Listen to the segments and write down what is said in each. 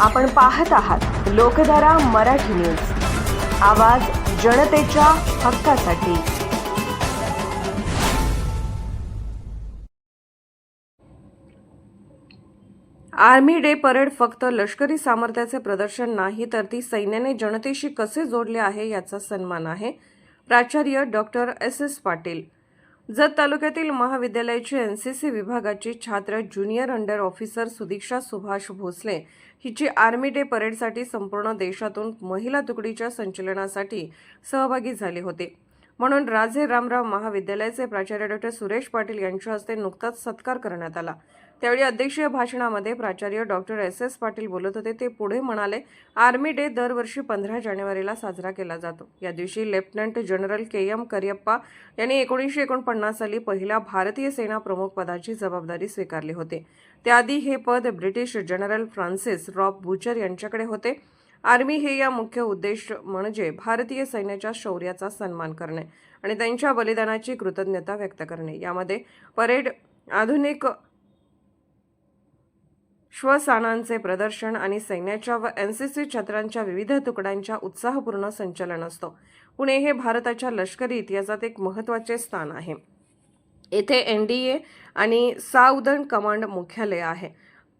आपण पाहत आहात लोकधारा मराठी न्यूज. आवाज जनतेच्या हक्कासाठी. आर्मी डे परेड फक्त लष्करी सामर्थ्याचे प्रदर्शन नाही तर ती सैन्याने जनतेशी कसे जोडले आहे याचा सन्मान आहे. प्राचार्य doctor S S Patil. Jat तालुक्यातील महाविद्यालयाची एन सी सी विभागाची छात्र junior under officer Sudiksha Subhash Bhosale हिची आर्मी डे परेडसाठी संपूर्ण देशातून महिला तुकडीच्या संचलनासाठी सहभागी झाले होते. म्हणून राजे रामराव महाविद्यालयाचे प्राचार्य डॉक्टर सुरेश पाटील यांच्या हस्ते नुकताच सत्कार करण्यात आला. त्यावेळी अध्यक्षीय भाषणामध्ये प्राचार्य डॉक्टर एस एस पाटील बोलत होते. ते पुढे म्हणाले आर्मी डे दरवर्षी पंधरा जानेवारीला साजरा केला जातो. या दिवशी lieutenant general K M Cariappa यांनी एकोणीसशे एकोणपन्नास साली पहिल्या भारतीय सेना प्रमुख पदाची जबाबदारी स्वीकारली होते. त्याआधी हे पद British general Francis Rob Bucher यांच्याकडे होते. आर्मी हे या मुख्य उद्देश म्हणजे भारतीय सैन्याच्या शौर्याचा सन्मान करणे आणि त्यांच्या बलिदानाची कृतज्ञता व्यक्त करणे. यामध्ये परेड आधुनिक श्वसानांचे प्रदर्शन आणि सैन्याच्या व एन सी सी छत्रांच्या विविध तुकड्यांच्या उत्साहपूर्ण संचलन असतो. पुणे हे भारताच्या लष्करी इतिहासात एक महत्त्वाचे स्थान आहे. येथे एन डी ए आणि साऊदर्न कमांड मुख्यालय आहे.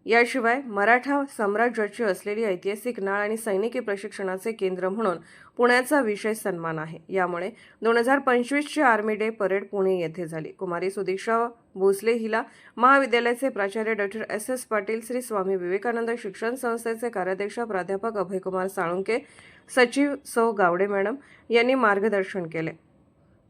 याशिवाय मराठा साम्राज्याची असलेली ऐतिहासिक नाळ आणि सैनिकी प्रशिक्षणाचे केंद्र म्हणून पुण्याचा विशेष सन्मान आहे. यामुळे दोन हजार पंचवीसची आर्मी डे परेड पुणे येथे झाली. कुमारी सुदीक्षा भोसले हिला महाविद्यालयाचे प्राचार्य doctor S. S. Patil Shri Swami Vivekananda शिक्षण संस्थेचे कार्याध्यक्ष प्राध्यापक अभयकुमार साळुंके सचिव सौ गावडे मॅडम यांनी मार्गदर्शन केले.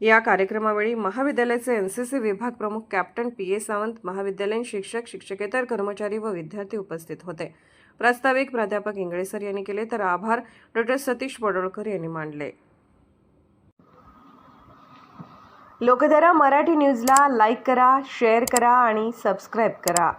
या कार्यक्रमावेळी महाविद्यालयाचे एन सी सी विभाग प्रमुख कॅप्टन पी ए सावंत महाविद्यालयीन शिक्षक शिक्षकेतर कर्मचारी व विद्यार्थी उपस्थित होते. प्रास्ताविक प्राध्यापक इंगळेसर यांनी केले तर आभार. डॉक्टर सतीश पडोळकर यांनी मांडले लोकधारा मराठी न्यूजला लाईक करा शेअर करा आणि सबस्क्राईब करा.